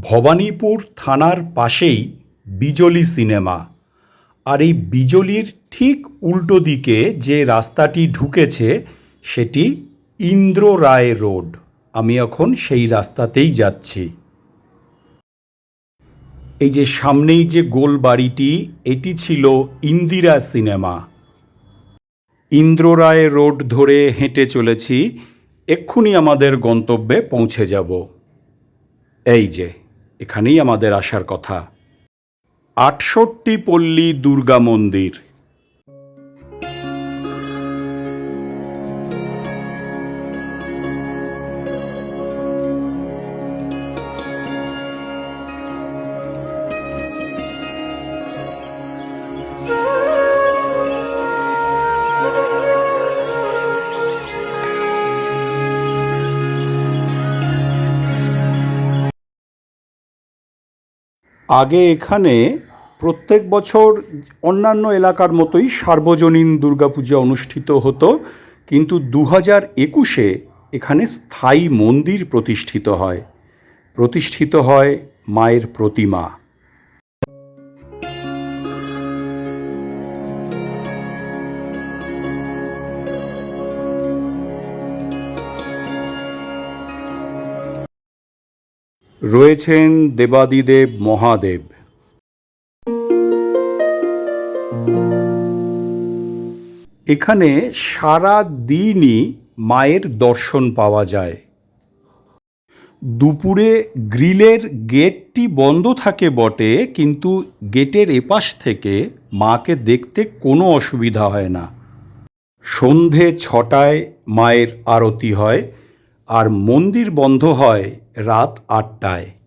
ভবানীপুর থানার পাশেই বিজলি সিনেমা। আর এই বিজলির ঠিক উল্টো দিকে যে রাস্তাটি ঢুকেছে, সেটি ইন্দ্র রায় রোড। আমি এখন সেই রাস্তাতেই যাচ্ছি। এই যে সামনেই যে গোল বাড়িটি, এটি ছিল ইন্দিরা সিনেমা। ইন্দ্র রায় রোড ধরে হেঁটে চলেছি, এক্ষুনি আমাদের গন্তব্যে পৌঁছে যাব। এই যে। এখানেই আমাদের আসার কথা। আটষট্টি পল্লী দুর্গা মন্দির। আগে এখানে প্রত্যেক বছর অন্যান্য এলাকার মতোই সার্বজনীন দুর্গাপূজা অনুষ্ঠিত হতো, কিন্তু দু হাজার একুশে এখানে স্থায়ী মন্দির প্রতিষ্ঠিত হয়। প্রতিষ্ঠিত হয় মায়ের প্রতিমা। রয়েছেন দেবাদিদেব মহাদেব। এখানে সারা দিনই মায়ের দর্শন পাওয়া যায়। দুপুরে গ্রিলের গেটটি বন্ধ থাকে বটে, কিন্তু গেটের এপাশ থেকে মাকে দেখতে কোনো অসুবিধা হয় না। সন্ধে ছটায় মায়ের আরতি হয়, আর মন্দির বন্ধ হয় রাত আটটায়।